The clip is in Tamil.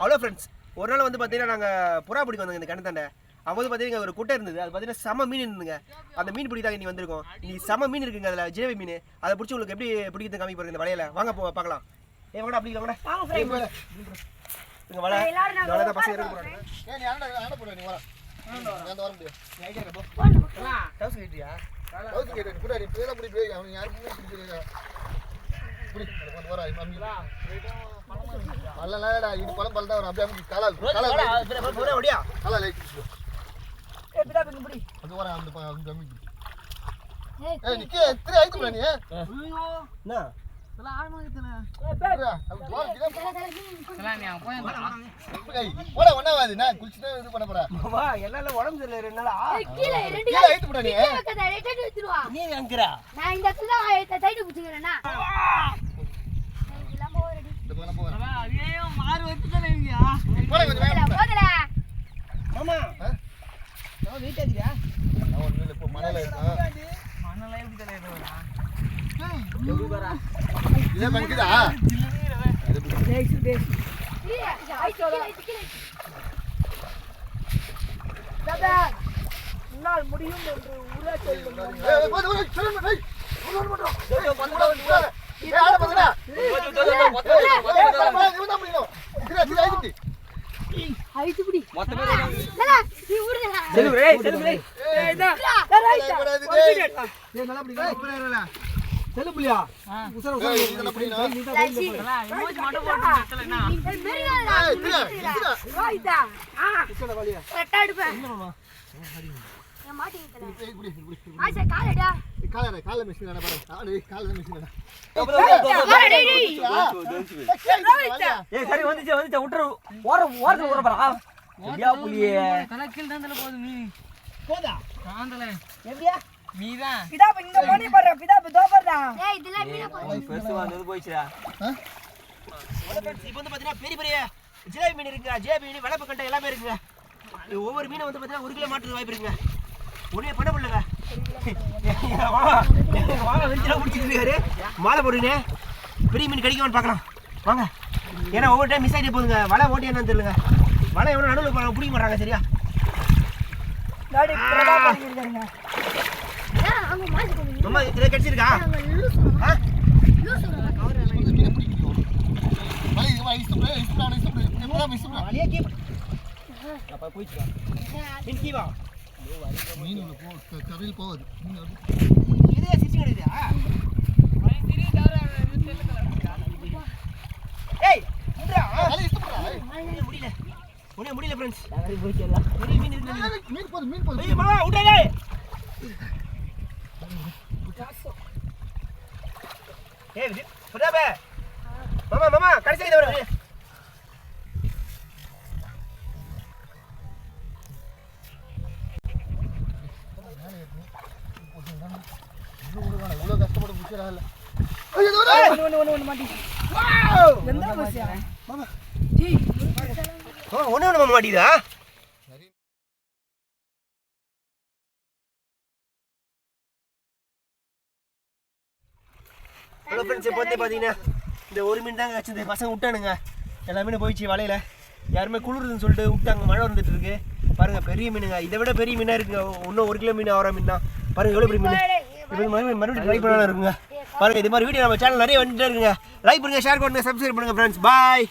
அவ்வளோ ஃப்ரெண்ட்ஸ் ஒரு நாள் வந்து பார்த்தீங்கன்னா நாங்கள் புறா பிடிக்க வந்தோங்க இந்த கிணத்தாண்ட அப்போ வந்து பார்த்தீங்கன்னா ஒரு குட்டை இருந்தது. அது பார்த்தீங்கன்னா செம மீன் இருந்துங்க அந்த மீன் பிடிக்காக நீ வந்திருக்கோம். நீ செம மீன் இருக்குங்க அதில் ஜிலேபி மீன். அதை பிடிச்சி உங்களுக்கு எப்படி பிடிக்கிறது காமி பாருங்க இந்த வலையில. வாங்க போ பார்க்கலாம். ஏ வாங்கடா அப்படி வாங்கடா. இங்க வலை. வலை தான் பசங்க எடுக்க போறாங்க ஏய் நீ ஆண்டா ஆண்டா போடா நீ வர நான் வர முடியும் டவுஸ் கேட்டியா? ஹவுஸ் கேட் புடா நீ பேர புடி போய் அவன் யாருக்குமே பிடிக்கல அல்லலடா இது பழம் பழம் தான் வரும் அப்படியே அமுக்கி காலால் காலால் போடா ஓடியா காலால் லைட் அது வர அந்த ப- அந்த அமுக்கி ஏய் நிக்க எத்தனை ஆயிட்டு போடா நீ என்ன புடா அது துவார கிட்ட போடா ஒண்ணா வாது நான் குளிச்சுட்டு இது பண்ண போறா வா. எல்லாம் உடம்பு சரியில்லை ரெண்டு நாளா கீழ ஆயிட்டு போடா நீ நீ அங்கறா நான் இந்த இடத்துல தான் டைட்டு பிடிச்சிக்கிறேன்னா இந்த பக்கம் போறா போடா கொஞ்சம் வேகமா போடா. போதல மாமா ஆ? நான் வெயிட் ஆகுறியா நான் ஒண்ணும் இல்ல இப்போ மணல இருக்கா இதே உன்னால் முடியும் என்று உரை சொல்லும் நல்லா இருக்கல செல்லுப்புலியா உசர உசர சரி வந்துச்சு வந்துச்சு விட்டுரு ஓர ஓரத்துல ஓர பாரா எப்படியா புலியே போதா எப்படியா பிதா இங்க போனி பாரு பிதா தோ பாருடா ஏய், இதெல்லாம் மீனை பாரு. பெருசு வந்தது போயிடுச்சுடா. ஆ? இப்போ வந்து பார்த்தீங்கன்னா பெரிய பெரிய ஜிலேபி மீன் இருக்குங்க. ஜிலேபி மீன் வளப்பு கண்டை எல்லாமே இருக்குங்க. இது ஒவ்வொரு மீனும் வந்து பார்த்தீங்கன்னா ஒரு கிலோ மாட்டுறது வாய்ப்பு இருக்குங்க. ஒன்றுமே பண்ண முடியலங்க. வாங்க. வெஞ்சிலாம் இருக்காரு. மாலை போடுங்க பெரிய மீன் கிடைக்குமான்னு பார்க்கலாம். வாங்க. ஏன்னா ஒவ்வொரு டைம் மிஸ் ஆகிட்டே போகுதுங்க. வலை ஓட்டி என்னன்னு தெரியலங்க. வலை எவ்வளோ நடுவில் பிடிக்க மாட்டாங்க சரியா? கிடைச்சிருக்கா? வலை இது போ கரையில் போகாது. இதே வலை இஸ்து புடா முடியல. முடியல உடனே முடியல ஃப்ரெண்ட்ஸ் மீன் மீன் போது மீன் போது ஏய். புடாபே மாமா மாமா கடைசி இதை வர இவ்வளோ கஷ்டப்பட்டு ஒண்ணு ஒண்ணு மாமா. மாட்டிதா ஹலோ ஃப்ரெண்ட்ஸ் இப்போ வந்து பார்த்தீங்கன்னா இந்த ஒரு மீன் தாங்க வச்சு பசங்க விட்டானுங்க. எல்லா போயிடுச்சு வலையில. யாருமே குளிருதுன்னு சொல்லிட்டு விட்டாங்க. மழை வந்துட்டு இருக்கு. பாருங்க பெரிய மீனுங்க. இதை விட பெரிய மீனாக இருக்குங்க இன்னும் ஒரு கிலோ மீன் ஆகிற மீன் தான். பாருங்க எவ்வளோ பெரிய மீன். இப்போ மறுபடியும் மறுபடியும் ட்ரை பண்ணலாம் இருக்குங்க. பாருங்க இது மாதிரி வீடியோ நம்ம சேனல் நிறைய வந்துட்டே இருக்குங்க. லைக் பண்ணுங்க ஷேர் பண்ணுங்க சப்ஸ்கிரைப் பண்ணுங்க ஃப்ரெண்ட்ஸ் பாய்